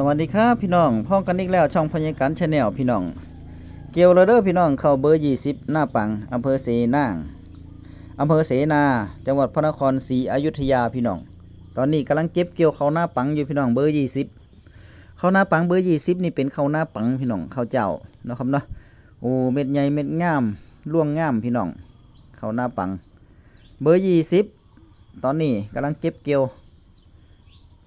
สวัสดีครับพี่น้องพ่องกันอีกแล้วช่องพญาการชาแนลพี่น้อง เกียวแล้วเด้อพี่น้องเข้าเบอร์ยี่สิบหน้าปังอำเภอเสนางอำเภอเสนา จังหวัดพระนครศรีอยุธยาพี่น้อง ตอนนี้กำลังเก็บเกี่ยวเขาวหน้าปังอยู่พี่น้องเบอร์ยี่สิบเขาวหน้าปังเบอร์ยี่สิบนี่เป็นเขาวหน้าปังพี่น้องเขาวเจ้านะครับเนาะโอ้เม็ดใหญ่เม็ดงามร่วงงามพี่น้องเขาวหน้าปัง เบอร์ยี่สิบตอนนี้กำลังเก็บเกี่ยว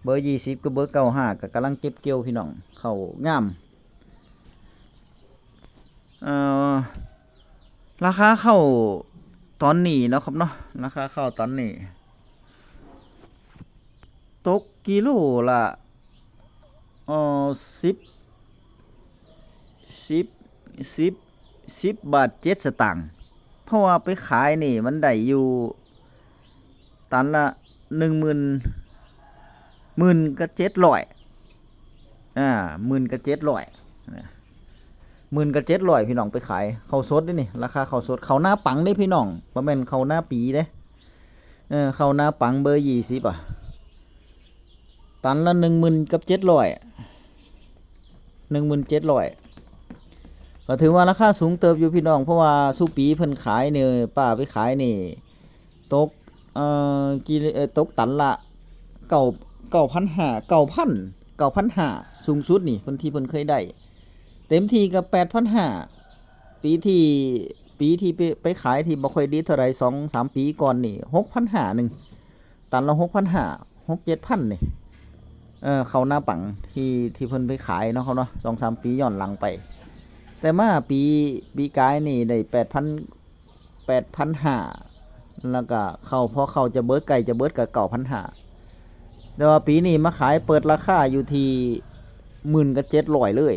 เบอร์ยี่สิบกับเบอร์เก้าห้าก็กำลังเก็บเกี่ยวพี่น้องเขางามออราคาเข้าตอนนี้นะครับเนาะราคาเข้าตอนนี้ตกกิโลละเอ่อสิบสิบสิบสิบบาทเจ็ดสตางค์เพราะว่าไปขายนี่มันได้อยู่ตันละหนึ่งหมื่น หมื่นกับเจ็ดร้อยอ่าหมื่นกับเจ็ดร้อยหมื่นกับเจ็ดร้อยพี่น้องไปขายเขาสดด้นี่ราคาเขาสดเขาหน้าปังได้พี่น้องประมาณเขาหน้าปีเด้เออเขาหน้าปังเบอร์ยี่สิบอะตันละหนึ่งหมื่นกับเจ็ดร้อยหนึ่งหมื่นเจ็ดร้อยก็ถือว่าราคาสูงเติบอยู่พี่น้อง เพราะว่าสู้ปีเพิ่นขายเนี่ยป้าไปขายนี่ตกเอ่อกิลเอ่อตกตันละเก่า เก่าพันหาเก่าพันเก่าพันหาสูงสุดนี่เพิ่นที่เพิ่นเคยได้ เต็มทีกับแปดพันหาปีที่ปีที่ไปไปขายที่บ่ค่อยดีเท่าไรสองสามปีก่อนนี่หกพันหาหนึ่งตันละหกพันหาหกเจ็ดพันนี่เออเขาหน้าปังที่ที่เพิ่นไปขายเนาะเขาเนาะสองสามปีย้อนหลังไป แต่มาปีปีกายนี่ได้แปดพันแปดพันหาแล้วก็เขาพอเขาจะเบิดไก่จะเบิดกับเก่าพันหา แต่ว่าปีนี้มาขายเปิดราคาอยู่ที่หมื่นกับเจ็ดร้อยเลย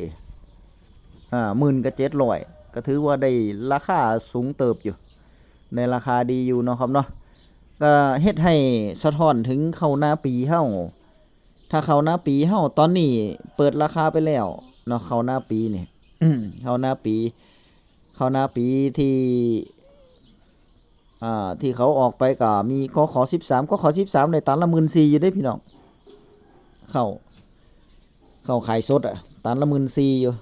อ่าหมื่นกับเจ็ดร้อยก็ถือว่าได้ราคาสูงเติบอยู่ ในราคาดีอยู่เนาะครับเนาะ ก็เฮ็ดให้สะท้อนถึงเข้าหน้าปีเฮาถ้าเข้าหน้าปีเฮาตอนนี้เปิดราคาไปแล้วเนาะเข้าหน้าปีนี่เข้าหน้าปี เข้าหน้าปีที่อ่าที่เขาออกไปก็มีกขอสิบสามกขอสิบสามในตันละหมื่นสี่อยู่ได้พี่น้อง เข้าเข้าขายสดอะตันละหมื่นสี่อยู่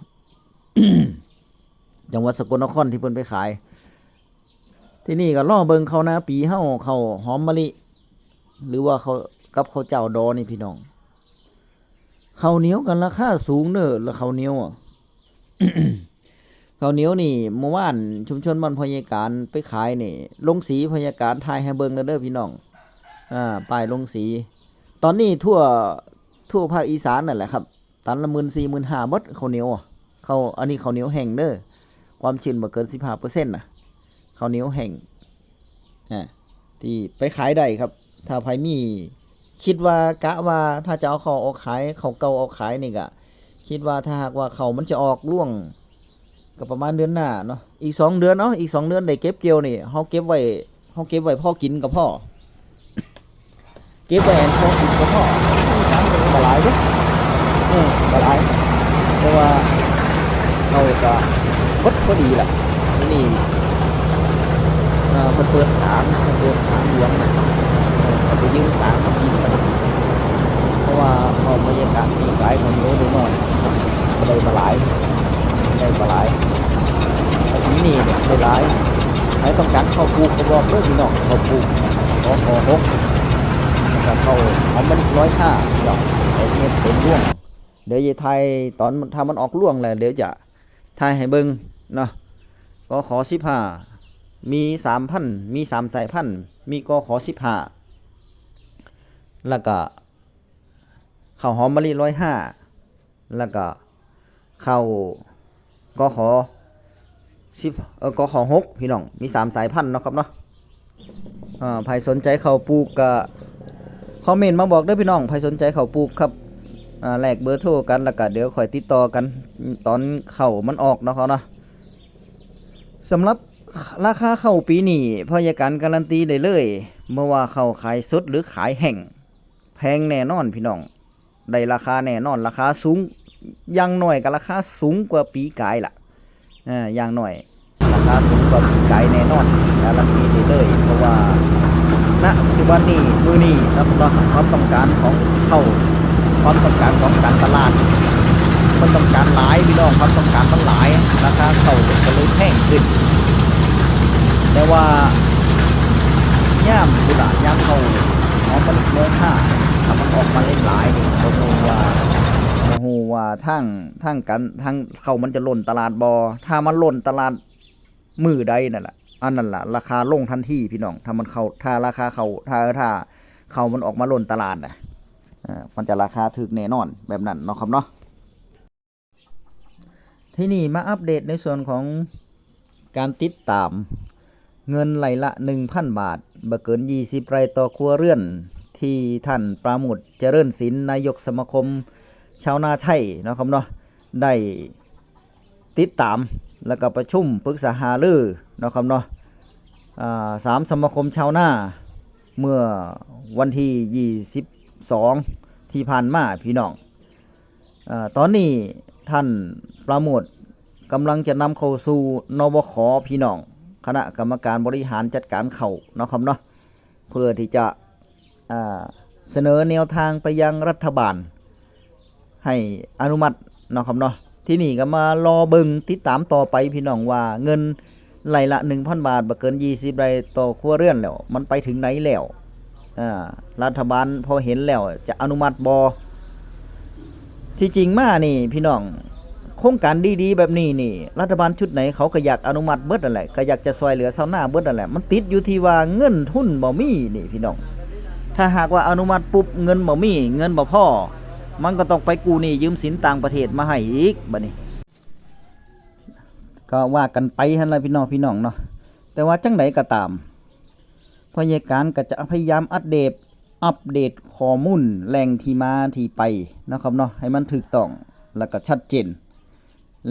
จังหวัดสกลนครที่เพิ่นไปขาย ที่นี่ก็ล่อเบิงเขานาปีเฮาเขาหอมมะลิ หรือว่าเขากับเขาเจ้าดอนี่พี่น้องเข้าเหนียวกันราคาสูงเด้อแล้วข้าเหนียวอะข้าเหนียวนี่เมื่อวานชุมชนบ้านพญาการไปขายนี่ ลงสีพญาการทายให้เบิงเดอเด้อพี่น้อง อ่าป้ายลงสี ตอนนี้ทั่ว ทั่วภาคอีสานนั่นแหละครับตันละหมื่นสี่หมื่นห้าบดข้าวเหนียวอะข้าอันนี้ข้าวเหนียวแห้งเด้อความชื้นบ่เกินสิบห้าเปอร์เซ็นต์นะข้าวเหนียวแห้งอ่าที่ไปขายได้ครับ ถ้าไผมี คิดว่ากะว่าถ้าจะเอาเขาวออกขายเขาวเก่าออกขายนี่ก็คิดว่าถ้าหากว่าเขามันจะออกร่วงก็ประมาณเดือนหน้าเนาะอีกสองเดือนเนาะอีกสองเดือนได้เก็บเกี่ยวนี่เฮาเก็บไว้เฮาเก็บไว้พ่อกินกับพ่อเก็บไว้พ่อกินกับพ่อ ออบ่หลายแต่ว่าเขาก็พดพอดีแหละนี่เออเพิ่นเปิดสามเพิ่นเปิดสามเหลืองนะเออเขาไปยืมสามมากินกันเพราะว่าเขาบรรยากาศปีกายของโน้ดูหน่อยก็ได้บ่หลายได้บ่หลายแต่ที่นี้เนี่ยได้หลายใครต้องการเข้าปูกก็บอกเด้อพี่น้องเข้าปูขอขอหกกับเขาเอามันร้อยห้าดอกไอ้เม็ดเป็นร่วง เดี๋ยวจะทยตอนถ้ามันออกร่วงแล้วเดี๋ยวจะไทยให้เบิงเนาะก็ขอสิบห้ามีสามพันมีสามสายพันมีก็ขอสิบห้าแล้วก็ข้าวหอมมะลิร้อยห้าแล้วก็ข้าวก็ขอสิบเออก็ขอหกพี่น้องมีสามสายพันธุ์เนาะครับเนาะอ่าใครสนใจข้าวปลูกก็คอมเมนต์มาบอกด้อพี่น้องใครสนใจเขาวปลูกครับ แลกเบอร์โทรกันแล้วก็เดี๋ยวคอยติดต่อกันตอนเข้ามันออกเนาะเขาเนาะสำหรับราคาเข้าปีนี้พยาการการันตีได้เลยเมื่อว่าเขาขายสดหรือขายแห่ง แพงแน่นอนพี่น้องได้ราคาแน่นอนราคาสูงยังหน่อยก็ราคาสูงกว่าปีกายล่ะอ่าอย่างหน่อย ราคาสูงกว่าปีกายแน่นอนการันตีได้เลยเพราะว่าณปัจจุบันนี้มือนี้นะครับความต้องการของเข้า ความต้องการของการตลาดมันต้องการหลายพี่น้องความต้องการมันหลายราคาเขาก็เลยแพงขึ้น แต่ว่าย่ามกุดาย่ามเขาหอมมันโมงห้าถ้ามันออกมาเล่นหลายนี่โอ้โหว่าโอ้โหว่าทั้งทั้งกันทั้งเขามันจะหล่นตลาดบอถ้ามันหล่นตลาดมือใดนั่นแหละอันนั้นล่ะราคาลงทันทีพี่น้องถ้ามันเขาถ้าราคาเขาถ้าถ้าเขามันออกมาหล่นตลาดน่ะอ่า มันจะราคาถึกแน่นอนแบบนั้นเนาะครับเนาะที่นี่มาอัปเดตในส่วนของการติดตามเงินไหลละ 1,000 บาทบ่เกิน 20ไรต่อครัวเรือน ที่ท่านปราโมุดเจริญศิลป์นายกสมาคม ชาวนาไทยเนาะครับเนาะได้ติดตามแล้วก็ประชุมปรึกษาหารือเนาะครับเนาะสามสมาคมชาวนาเมื่อวันที่ 22ที่ผ่านมาพี่น้องอตอนนี้ท่านประโมทกำลังจะนำเข้าสู่นบขพี่น้อง คณะกรรมการบริหารจัดการเขาเนาะครับเนาะเพื่อที่จะเสนอแนวทางไปยังรัฐบาล ให้อนุมัติเนาะครับเนาะที่นี่ก็มารอเบิงติดตามต่อไปพี่น้องว่าเงินไหลละ 1,000 บาทบ่เกิน 20ไรต่อครัวเรือนแล้ว มันไปถึงไหนแล้ว รัฐบาลพอเห็นแล้วจะอนุมัติบอที่จริงมานี่ พี่น้องโครงการดีๆ แบบนี้นี่ รัฐบาลชุดไหนเขาก็อยากอนุมัติเบิดนั่นแหละก็อยากจะซอยเหลือชาวนาเบิดนั่นแหละมันติดอยู่ที่ว่าเงินทุนบ่มีนี่พี่น้อง ถ้าหากว่าอนุมัติปุ๊บเงินบ่มีเงินบ่พอมันก็ต้องไปกู้นี้ยืมสินต่างประเทศมาให้อีกบัดนี้ก็ว่ากันไปหั่นละพี่น้องพี่น้องเนาะแต่ว่าจังไดก็ตาม พยาการก็จะพยายามอัปเดตอัปเดตข้อมูลแหล่งที่มาที่ไปนะครับเนาะให้มันถูกต้องแล้วก็ชัดเจน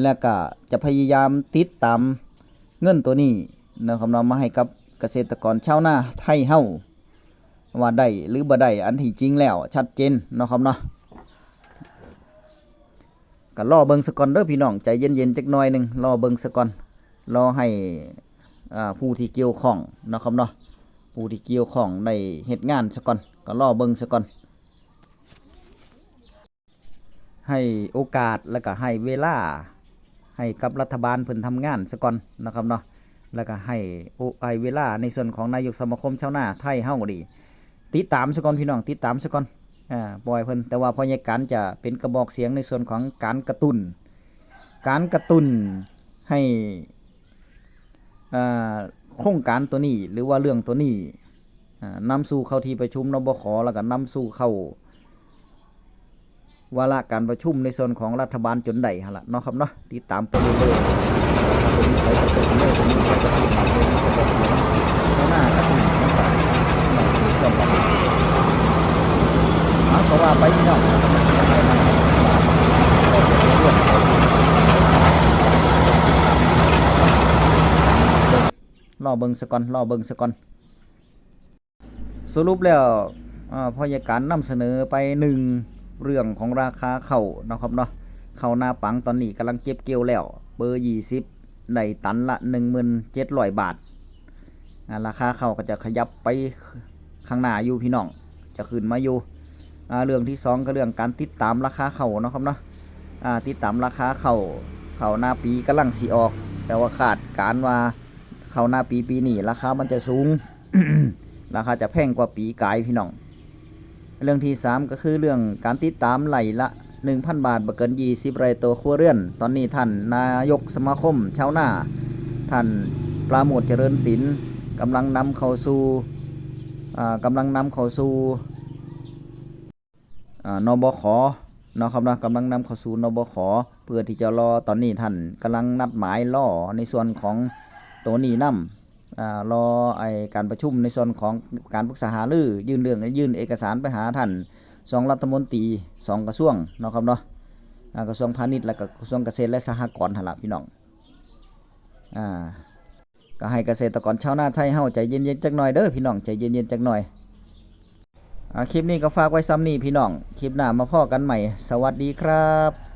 แล้วก็จะพยายามติดตามเงินตัวนี้นะครับเนาะมาให้กับเกษตรกรชาวนาไทยเฮาว่าได้หรือบ่ได้อันที่จริงแล้วชัดเจนนะครับเนาะก็รอเบิงสก่อนเด้อพี่น้องใจเย็นๆจักหน่อยหนึงรอเบิงสก่อนรอให้อ่าผู้ที่เกี่ยวข้องนะครับเนาะ ผู้ที่เกี่ยวของได้เฮ็ดงานซะก่อนก็รอเบิ่งซะก่อน ให้โอกาสแล้วก็ให้เวลาให้กับรัฐบาลเพิ่นทำงานซะก่อนนะครับเนาะแล้วก็ให้โอให้เวลาในส่วนของนายกสมาคมชาวนาไทยเฮาดีติดตามซะก่อนพี่น้องติดตามซะก่อนอ่าปล่อยเพิ่นแต่ว่าพอใหญ่การจะเป็นกระบอกเสียงในส่วนของการกระตุ้น การกระตุ้นให้อ่า โครงการตัวนี้หรือว่าเรื่องตัวนี้อ่านำสู่เข้าที่ประชุมนบขแล้วก็นำสู่เข้าวาระการประชุมในส่วนของรัฐบาลจนได้หั่นล่ะเนาะครับเนาะติดตามไปเรื่อยๆผมไปประชุมเลยผมไปประชุมข้างหน้าก็ต้องน้ำตาลน้ำตาลส่วนต่างเอาเพราะว่าไปที่นอก อเบิงสก่อนรอเบิงสก่อนสรุปแล้วพยาการนำเสนอไปหนึ่งเรื่องของราคาเข้านะครับเนาะเข้าหน้าปังตอนนี้กำลังเก็บเกี่ยวแล้ว เบอร์ยี่สิบได้ตันละหนึ่งหมื่นเจ็ดร้อยบาท ราคาเข้าก็จะขยับไปข้างหน้าอยู่พี่น้อง จะขึ้นมาอยู่เรื่องที่สองก็เรื่องการติดตามราคาเข้านะครับเนาะติดตามราคาเข้าเข้าหน้าปีกำลังสีออก แต่ว่าขาดการว่า เข้าวหน้าปีปีนี้ราคามันจะสูง ราคาจะแพงกว่าปีกายพี่น้อง เรื่องที่ 3 ก็คือเรื่องการติดตามไหลละ 1,000 บาทบ่เกิน20ไรตัวครัวเรือน ตอนนี้ท่านนายกสมาคมชาวนาท่านปราโมทเจริญศิลป์กำลังนำเข้าสู่อ่ากำลังนำเข้าสู่อ่านบขนะครับนะกำลังนำเข้าสู่นบขเพื่อที่จะรอตอนนี้ท่านกำลังนัดหมายล่อในส่วนของ ตัวนี้นำอ่ารอไอการประชุมในส่วนของการปรึกษาหารือยื่นเรื่องยื่นเอกสารไปหาท่านสองรัฐมนตรีสองกระทรวงเนาะครับเนาะกระทรวงพาณิชย์และกระทรวงเกษตรและสหกรณ์หั่นล่ะพี่น้องอ่าก็ให้เกษตรกรชาวนาไทยเฮาใจเย็นๆจักหน่อยเด้อพี่น้องใจเย็นๆจักหน่อยอคลิปนี้ก็ฝากไว้ซ้ำนี้พี่น้อง คลิปหน้ามาพ่อกันใหม่ สวัสดีครับ